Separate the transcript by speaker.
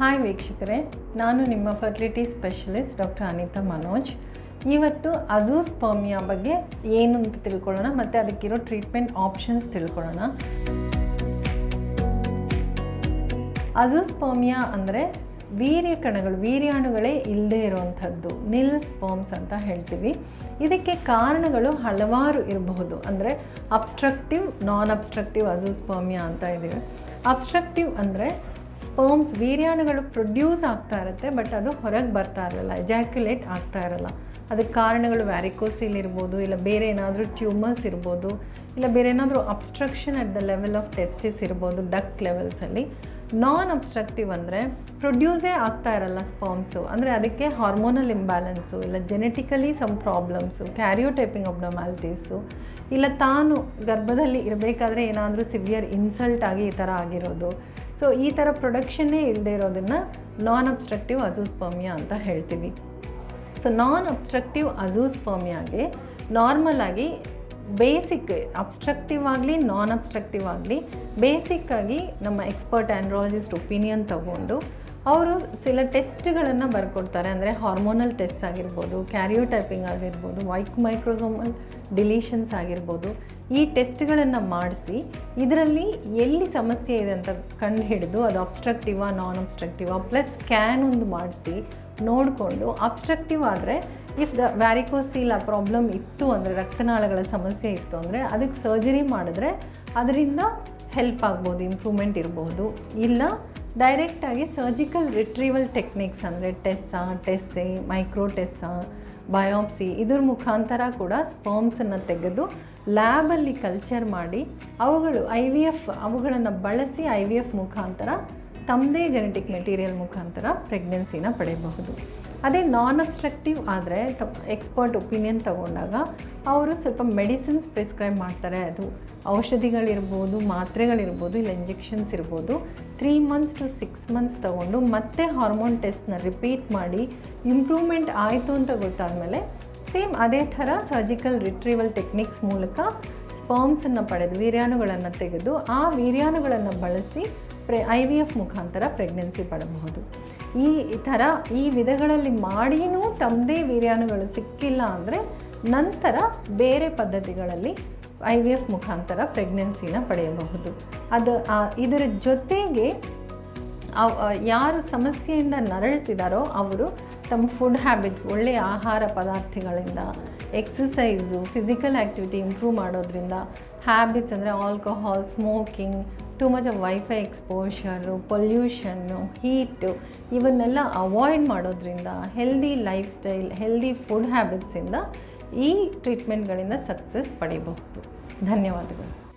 Speaker 1: Hi ವೀಕ್ಷಕರೇ. ನಾನು ನಿಮ್ಮ fertility specialist doctor Anitha Manoj. ಇವತ್ತು ಅಜೂಸ್ ಪರ್ಮಿಯಾ ಬಗ್ಗೆ ಏನು ಅಂತ ತಿಳ್ಕೊಳ್ಳೋಣ, ಮತ್ತು ಅದಕ್ಕಿರೋ ಟ್ರೀಟ್ಮೆಂಟ್ ಆಪ್ಷನ್ಸ್ ತಿಳ್ಕೊಳ್ಳೋಣ. ಅಜೂಸ್ ಪರ್ಮಿಯಾ ಅಂದರೆ ವೀರ್ಯ ಕಣಗಳು, ವೀರ್ಯಾಣುಗಳೇ ಇಲ್ಲದೆ ಇರುವಂಥದ್ದು, ನಿಲ್ ಸ್ಪರ್ಮ್ಸ್ ಅಂತ ಹೇಳ್ತೀವಿ. ಇದಕ್ಕೆ ಕಾರಣಗಳು ಹಲವಾರು ಇರಬಹುದು. ಅಂದರೆ ಅಬ್ಸ್ಟ್ರಕ್ಟಿವ್ ನಾನ್ ಅಬ್ಸ್ಟ್ರಕ್ಟಿವ್ ಅಜೂಸ್ಪರ್ಮಿಯಾ ಅಂತ ಇದ್ದೀವಿ. ಅಬ್ಸ್ಟ್ರಕ್ಟಿವ್ ಅಂದರೆ ಸ್ಪರ್ಮ್ಸ್ ವೀರ್ಯಾಣುಗಳು ಪ್ರೊಡ್ಯೂಸ್ ಆಗ್ತಾ ಇರುತ್ತೆ ಬಟ್ ಅದು ಹೊರಗೆ ಬರ್ತಾ ಇರಲ್ಲ ಎಜಾಕ್ಯುಲೇಟ್ ಆಗ್ತಾ ಇರಲ್ಲ. ಅದಕ್ಕೆ ಕಾರಣಗಳು ವ್ಯಾರಿಕೋಸಿಲ್ ಇರ್ಬೋದು, ಇಲ್ಲ ಬೇರೆ ಏನಾದರೂ ಟ್ಯೂಮರ್ಸ್ ಇರ್ಬೋದು, ಇಲ್ಲ ಬೇರೆ ಏನಾದರೂ obstruction at the level of testis ಇರ್ಬೋದು ಡಕ್ ಲೆವೆಲ್ಸಲ್ಲಿ ನಾನ್ ಅಬ್ಸ್ಟ್ರಕ್ಟಿವ್ ಅಂದರೆ ಪ್ರೊಡ್ಯೂಸೇ ಆಗ್ತಾ ಇರಲ್ಲ ಸ್ಪರ್ಮ್ಸು ಅಂದರೆ ಅದಕ್ಕೆ ಹಾರ್ಮೋನಲ್ ಇಂಬ್ಯಾಲೆನ್ಸು ಇಲ್ಲ genetically some problems karyotyping abnormalities ಇಲ್ಲ ತಾನು ಗರ್ಭದಲ್ಲಿ ಇರಬೇಕಾದ್ರೆ ಏನಾದರೂ ಸಿವಿಯರ್ ಇನ್ಸಲ್ಟ್ ಆಗಿ ಈ ಥರ ಆಗಿರೋದು. ಸೊ ಈ ಥರ ಪ್ರೊಡಕ್ಷನ್ನೇ ಇಲ್ಲದೆ ಇರೋದನ್ನು ನಾನ್ ಅಬ್ಸ್ಟ್ರಕ್ಟಿವ್ ಅಜೂಸ್ಪರ್ಮಿಯಾ ಅಂತ ಹೇಳ್ತೀವಿ. ಸೊ ನಾನ್ ಅಬ್ಸ್ಟ್ರಕ್ಟಿವ್ ಅಜೂಸ್ಪರ್ಮಿಯಾಗೆ ನಾರ್ಮಲ್ ಆಗಿ ಬೇಸಿಕ್ ಅಬ್ಸ್ಟ್ರಕ್ಟಿವ್ ಆಗಲಿ ನಾನ್ ಅಬ್ಸ್ಟ್ರಕ್ಟಿವ್ ಆಗಲಿ ಬೇಸಿಕ್ಕಾಗಿ ನಮ್ಮ ಎಕ್ಸ್ಪರ್ಟ್ ಆ್ಯಂಡ್ರಾಲಜಿಸ್ಟ್ ಒಪಿನಿಯನ್ ತಗೊಂಡು ಅವರು ಸಿಲ ಟೆಸ್ಟ್ಗಳನ್ನು ಬರ್ಕೊಡ್ತಾರೆ. ಅಂದರೆ ಹಾರ್ಮೋನಲ್ ಟೆಸ್ಟ್ ಆಗಿರ್ಬೋದು ಕ್ಯಾರಿಯೋಟೈಪಿಂಗ್ ಆಗಿರ್ಬೋದು ವೈಕ್ ಮೈಕ್ರೋಸೋಮಲ್ ಡಿಲೀಷನ್ಸ್ ಆಗಿರ್ಬೋದು. ಈ ಟೆಸ್ಟ್ಗಳನ್ನು ಮಾಡಿಸಿ ಇದರಲ್ಲಿ ಎಲ್ಲಿ ಸಮಸ್ಯೆ ಇದೆ ಅಂತ ಕಂಡು ಹಿಡಿದು ಅದು ಅಬ್ಸ್ಟ್ರಕ್ಟಿವಾ ನಾನ್ ಅಬ್ಸ್ಟ್ರಕ್ಟಿವಾ ಪ್ಲಸ್ ಸ್ಕ್ಯಾನ್ ಒಂದು ಮಾಡಿಸಿ ನೋಡಿಕೊಂಡು ಅಬ್ಸ್ಟ್ರಕ್ಟಿವ್ ಆದರೆ ಇಫ್ ದ ವ್ಯಾರಿಕೋಸೀಲ ಪ್ರಾಬ್ಲಮ್ ಇತ್ತು ಅಂದರೆ ರಕ್ತನಾಳಗಳ ಸಮಸ್ಯೆ ಇತ್ತು ಅಂದರೆ ಅದಕ್ಕೆ ಸರ್ಜರಿ ಮಾಡಿದ್ರೆ ಅದರಿಂದ ಹೆಲ್ಪ್ ಆಗ್ಬೋದು ಇಂಪ್ರೂವ್ಮೆಂಟ್ ಇರ್ಬೋದು. ಇಲ್ಲ ಡೈರೆಕ್ಟಾಗಿ ಸರ್ಜಿಕಲ್ ರಿಟ್ರೀವಲ್ ಟೆಕ್ನಿಕ್ಸ್ ಅಂದರೆ ಟೆಸ್ಸಾ ಟೆಸ್ಸೆ ಮೈಕ್ರೋ ಟೆಸ್ಸಾ ಬಯೋಪ್ಸಿ ಇದ್ರ ಮುಖಾಂತರ ಕೂಡ ಸ್ಪರ್ಮ್ಸನ್ನು ತೆಗೆದು ಲ್ಯಾಬಲ್ಲಿ ಕಲ್ಚರ್ ಮಾಡಿ ಅವುಗಳು ಐ ವಿ ಎಫ್ ಅವುಗಳನ್ನು ಬಳಸಿ ಐ ವಿ ಎಫ್ ಮುಖಾಂತರ ತಮ್ಮದೇ ಜೆನೆಟಿಕ್ ಮೆಟೀರಿಯಲ್ ಮುಖಾಂತರ ಪ್ರೆಗ್ನೆನ್ಸಿನ ಪಡೆಯಬಹುದು. ಅದೇ ನಾನ್ ಅಬ್ಸ್ಟ್ರಕ್ಟಿವ್ ಆದರೆ ಎಕ್ಸ್ಪರ್ಟ್ ಒಪಿನಿಯನ್ ತಗೊಂಡಾಗ ಅವರು ಸ್ವಲ್ಪ ಮೆಡಿಸಿನ್ಸ್ ಪ್ರಿಸ್ಕ್ರೈಬ್ ಮಾಡ್ತಾರೆ. ಅದು ಔಷಧಿಗಳಿರ್ಬೋದು, ಮಾತ್ರೆಗಳಿರ್ಬೋದು, ಇಲ್ಲ ಇಂಜೆಕ್ಷನ್ಸ್ ಇರ್ಬೋದು. Three months to six months ತಗೊಂಡು ಮತ್ತೆ ಹಾರ್ಮೋನ್ ಟೆಸ್ಟ್ನ ರಿಪೀಟ್ ಮಾಡಿ ಇಂಪ್ರೂವ್ಮೆಂಟ್ ಆಯಿತು ಅಂತ ಗೊತ್ತಾದಮೇಲೆ ಸೇಮ್ ಅದೇ ಥರ ಸರ್ಜಿಕಲ್ ರಿಟ್ರೀವಲ್ ಟೆಕ್ನಿಕ್ಸ್ ಮೂಲಕ ಸ್ಪರ್ಮ್ಸನ್ನು ಪಡೆದು ವೀರ್ಯಾಣುಗಳನ್ನು ತೆಗೆದು ಆ ವೀರ್ಯಾಣುಗಳನ್ನು ಬಳಸಿ ಪ್ರೆ ಐ ವಿ ಎಫ್ ಮುಖಾಂತರ ಪ್ರೆಗ್ನೆನ್ಸಿ ಪಡಬಹುದು. ಈ ಥರ ಈ ವಿಧಗಳಲ್ಲಿ ಮಾಡಿನೂ ತಮ್ಮದೇ ವೀರ್ಯಾಣುಗಳು ಸಿಕ್ಕಿಲ್ಲ ಅಂದರೆ ನಂತರ ಬೇರೆ ಪದ್ಧತಿಗಳಲ್ಲಿ ಐ ವಿ ಎಫ್ ಮುಖಾಂತರ ಪ್ರೆಗ್ನೆನ್ಸಿನ ಪಡೆಯಬಹುದು. ಅದು ಇದರ ಜೊತೆಗೆ ಯಾರು ಸಮಸ್ಯೆಯಿಂದ ನರಳ್ತಿದ್ದಾರೋ ಅವರು ತಮ್ಮ ಫುಡ್ ಹ್ಯಾಬಿಟ್ಸ್ ಒಳ್ಳೆಯ ಆಹಾರ ಪದಾರ್ಥಗಳಿಂದ ಎಕ್ಸಸೈಸು ಫಿಸಿಕಲ್ ಆ್ಯಕ್ಟಿವಿಟಿ ಇಂಪ್ರೂವ್ ಮಾಡೋದ್ರಿಂದ ಹ್ಯಾಬಿಟ್ಸ್ ಅಂದರೆ alcohol smoking too much of WiFi exposure pollution heat ಇವನ್ನೆಲ್ಲ ಅವಾಯ್ಡ್ ಮಾಡೋದ್ರಿಂದ healthy lifestyle healthy food ಹ್ಯಾಬಿಟ್ಸಿಂದ ಈ ಟ್ರೀಟ್ಮೆಂಟ್ಗಳಿಂದ ಸಕ್ಸಸ್ ಪಡಿಬಹುದು. ಧನ್ಯವಾದಗಳು.